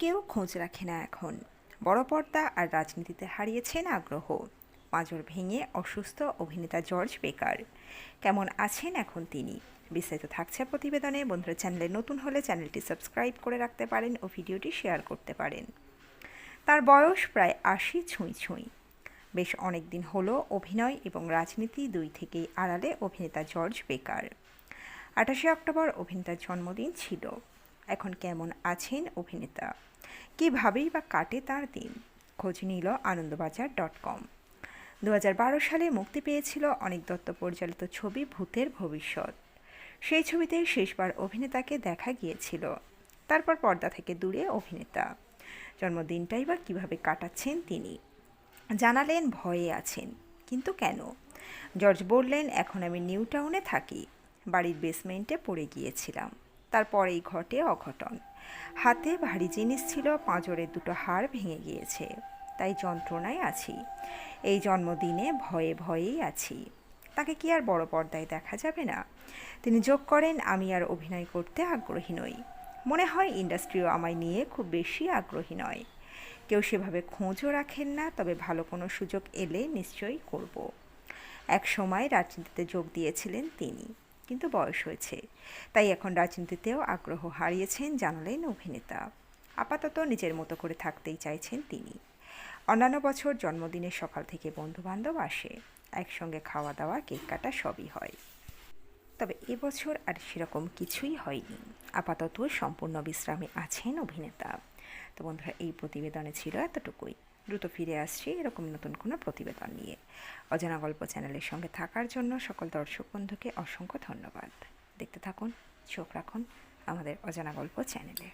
কেউ খোঁজ রাখে না এখন। বড় পর্দা আর রাজনীতিতে হারিয়েছেন আগ্রহ। পাঁজর ভেঙে অসুস্থ অভিনেতা জর্জ বেকার। কেমন আছেন এখন তিনি? বিস্তারিত থাকছে প্রতিবেদনে। বন্ধুরা, চ্যানেলে নতুন হলে চ্যানেলটি সাবস্ক্রাইব করে রাখতে পারেন ও ভিডিওটি শেয়ার করতে পারেন। তার বয়স প্রায় আশি ছুঁই ছুঁই। বেশ অনেক দিন হলো অভিনয় এবং রাজনীতি দুই থেকেই আড়ালে অভিনেতা জর্জ বেকার। আঠাশে অক্টোবর অভিনেতার জন্মদিন ছিল। এখন কেমন আছেন অভিনেতা? কীভাবেই বা কাটে তার দিন? খোঁজ নিল আনন্দবাজার ডট কম। দু হাজার বারো সালে মুক্তি পেয়েছিল অনেক দত্ত পরিচালিত ছবি ভূতের ভবিষ্যৎ। সেই ছবিতে শেষবার অভিনেতাকে দেখা গিয়েছিল। তারপর পর্দা থেকে দূরে অভিনেতা। জন্মদিনটাই বা কীভাবে কাটাচ্ছেন তিনি? জানালেন ভয়ে আছেন, কিন্তু কেন? জর্জ বললেন, এখন আমি নিউ টাউনে থাকি। বাড়ির বেসমেন্টে পড়ে গিয়েছিলাম। তারপরেই ঘটে অঘটন। হাতে ভারী জিনিস ছিল পাঁজরের দুটো হাড় ভেঙে গিয়েছে। তাই যন্ত্রণায় আছি। এই জন্মদিনে ভয়ে ভয়েই আছি। তাকে কি আর বড় পর্দায় দেখা যাবে না? তিনি যোগ করেন, আমি আর অভিনয় করতে আগ্রহী নই। মনে হয় ইন্ডাস্ট্রিও আমায় নিয়ে খুব বেশি আগ্রহী নয়। কেউ সেভাবে খোঁজও রাখেন না, তবে ভালো কোনো সুযোগ এলে নিশ্চয়ই করব। এক সময় রাজনীতিতে যোগ দিয়েছিলেন তিনি। কিন্তু বয়স হয়েছে। তাই এখন রাজনীতিতেও আগ্রহ হারিয়েছেন জানালেন অভিনেতা। আপাতত নিজের মতো করে থাকতেই চাইছেন তিনি। অন্যান্য বছর জন্মদিনের সকাল থেকে বন্ধুবান্ধব আসে। একসঙ্গে খাওয়া দাওয়া কেক কাটা সবই হয়। তবে এবছর আর সেরকম কিছুই হয়নি। আপাতত সম্পূর্ণ বিশ্রামে আছেন অভিনেতা। তো বন্ধুরা, এই প্রতিবেদনে ছিল এতটুকুই। দ্রুত ফিরে আসছি এরকম নতুন কোনো প্রতিবেদন নিয়ে। অজানা গল্প চ্যানেলের সঙ্গে থাকার জন্য সকল দর্শক বন্ধুকে অসংখ্য ধন্যবাদ। দেখতে থাকুন, চোখ রাখুন আমাদের অজানা গল্প চ্যানেলে।